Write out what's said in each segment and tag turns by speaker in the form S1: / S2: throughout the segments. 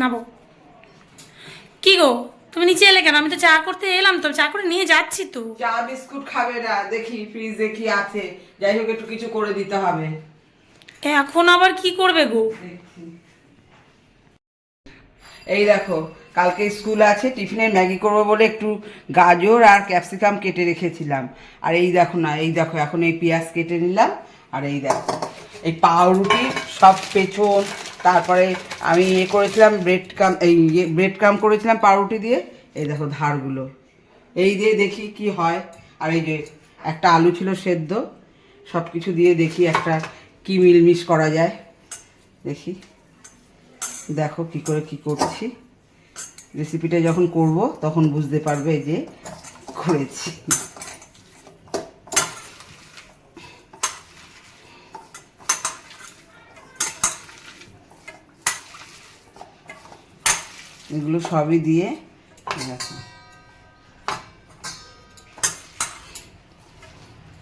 S1: নাবো। কি গো তুমি নিচে এলে কেন? আমি তো চা করতে এলাম তো চা করে নিয়ে যাচ্ছি তো।
S2: চা বিস্কুট খাবে না দেখি ফ্রিজে কি আছে। যাই হোক একটু কিছু করে দিতে হবে।
S1: এখন আবার কি করবে গো।
S2: এই দেখো কালকে স্কুল আছে টিফিনে ম্যাগি করব বলে একটু গাজর আর ক্যাপসিকাম কেটে রেখেছিলাম। আর এই দেখো না এই দেখো এখন এই পেঁয়াজ কেটে নিলাম আর এই দেখো। এই পাউরুটি, সব পেছন তারপরে আমি ইয়ে করেছিলাম ব্রেড কাম এই ব্রেড কাম করেছিলাম পাউরুটি দিয়ে। এই দেখো ধারগুলো। এই দিয়ে দেখি কি হয়। আর এই যে একটা আলু ছিল সেদ্ধ সব কিছু দিয়ে দেখি একটা কি মিলমিশ করা যায়। দেখি। দেখো কি করে কি করছি। রেসিপিটা যখন করব, তখন বুঝতে পারবে যে করেছি। এগুলো সবই দিয়ে দেখো।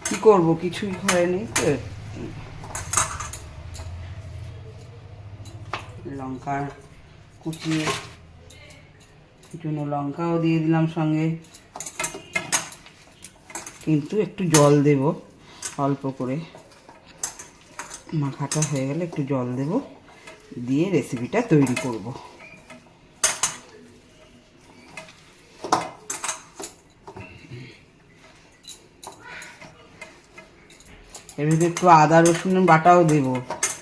S2: কি করব? কিছুই হয়নি তো। লঙ্কার কুচিয়ে কুচনো লঙ্কাও দিয়ে দিলাম সঙ্গে। কিন্তু একটু জল দেব, অল্প করে। মাখাটা হয়ে গেলে একটু জল দেব, দিয়ে রেসিপিটা তৈরি করব। ভিতরে একটু আদা, রসুন বাটাও দেব।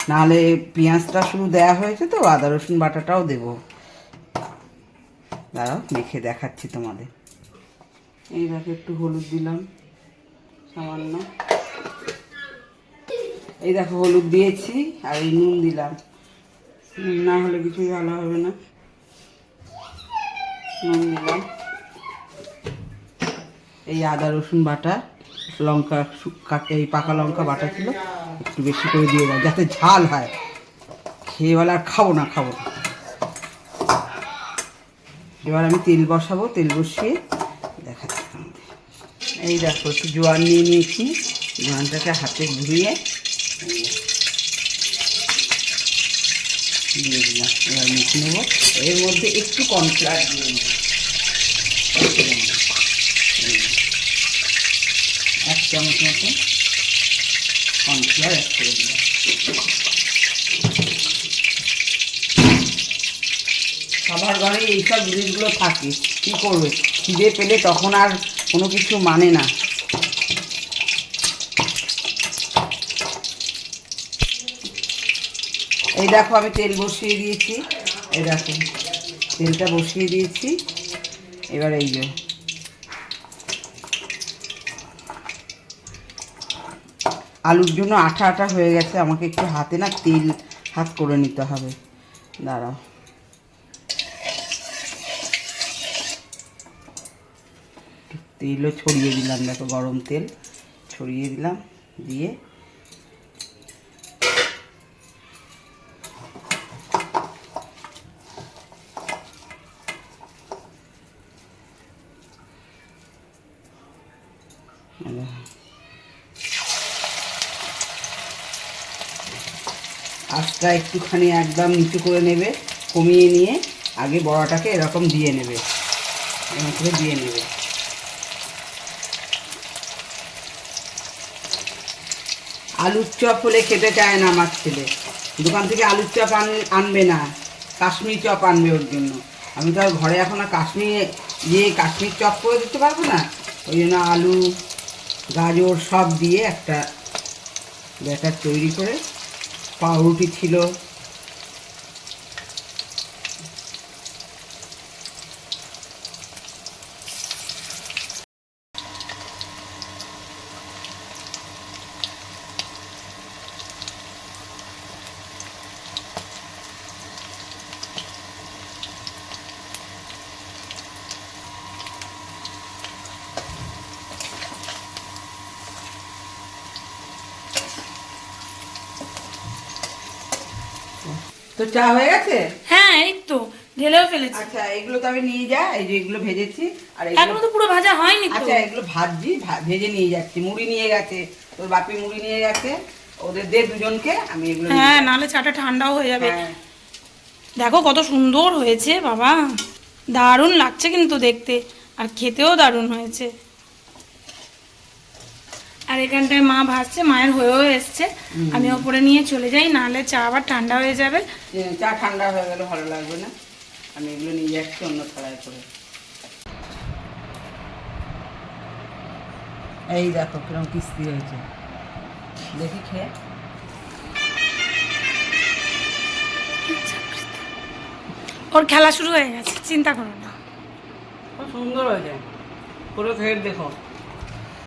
S2: নাহলে পেঁয়াজটা শুধু দেয়া হয়েছে তো, আদা, রসুন বাটাটাও দেব। দাঁড়াও, মেখে দেখাচ্ছি তোমাদের। এই দেখো একটু হলুদ দিলাম, সামান্য। এই দেখো, হলুদ দিয়েছি আর এই নুন দিলাম। নুন না হলে কিছুই ভালো হবে না। নুন দিলাম। এই আদা, রসুন বাটা। লঙ্কা এই পাকা লঙ্কা বাটা ছিল, একটু বেশি করে দিয়ে দাও যাতে ঝাল হয়। খেয়ে বলে আর খাব না খাব না। এবার আমি তেল বসাবো, তেল বসিয়ে তোমাদের। এই দেখো, একটু জোয়ান নিয়ে নিয়েছি, জোয়ানটাকে হাতে ঘুরিয়ে দিয়ে দিলাম। এবার মেখে নেব। এর মধ্যে একটু কর্নফ্লাওয়ার দিয়ে নেব চামচ মতো কর্নফ্লাওয়ার অ্যাড করে দিলাম সবার ঘরে এইসব জিনিসগুলো থাকে, কী করবে? খিদে পেলে তখন আর কোনো কিছু মানে না। এই দেখো আমি তেল বসিয়ে দিয়েছি, এই দেখো, তেলটা বসিয়ে দিয়েছি, এবার এই যে আলুর জন্য আঠা আঠা হয়ে গেছে, আমাকে একটু হাতে না তেল হাত করে নিতে হবে। দাঁড়াও তেলও ছড়িয়ে দিলাম, দেখো গরম তেল ছড়িয়ে দিলাম, দিয়ে আঁচটা একটুখানি একদম নিচু করে নেবে, কমিয়ে নিয়ে আগে বড়াটাকে এরকম দিয়ে নেবে। এরকম করে দিয়ে নেবে। আলুর চপ হলে খেতে চায় না আমার ছেলে। দোকান থেকে আলুর চপ আন, আনবে না। কাশ্মীর চপ আনবে ওর জন্য। আমি তো আর ঘরে এখন আর কাশ্মীর ইয়ে কাশ্মীর চপ করে দিতে পারব না, ওই জন্য আলু, গাজর সব দিয়ে একটা ব্যাটার তৈরি করে পাউরুটি ছিল তো চা হয়ে গেছে?
S1: হ্যাঁ এই তো ঢেলেও ফেলেছি।
S2: আচ্ছা এগুলো তবে নিয়ে যা এই যে এগুলো ভেজেছি আর এগুলো
S1: তো পুরো ভাজা হয়নি তো।
S2: আচ্ছা এগুলো ভাজছি ভেজে নিয়ে যাচ্ছি মুড়ি নিয়ে গেছে তোর বাপি মুড়ি নিয়ে গেছে ওদের দে দুজনকে আমি এগুলো
S1: হ্যাঁ নাহলে চাটা ঠান্ডাও হয়ে যাবে।
S2: হ্যাঁ।
S1: দেখো কত সুন্দর হয়েছে বাবা। দারুণ লাগছে কিন্তু দেখতে আর খেতেও দারুণ হয়েছে। আর এখানটায় মা ভাসছে মায়ের হয়েও এসছে। আমি ওপরে নিয়ে চলে যাই নাহলে চা আবার ঠান্ডা হয়ে যাবে।
S2: চা ঠান্ডা হয়ে গেলে ভালো লাগবে না। আমি এগুলো নিয়ে যাচ্ছি অন্য থালায় করে। এই দেখো কিরম কিস্তি হয়েছে। দেখি খেয়ে।
S1: ওর খেলা শুরু হয়ে গেছে চিন্তা করো না।
S2: খুব সুন্দর হয়েছে। পুরো খেয়ে দেখো।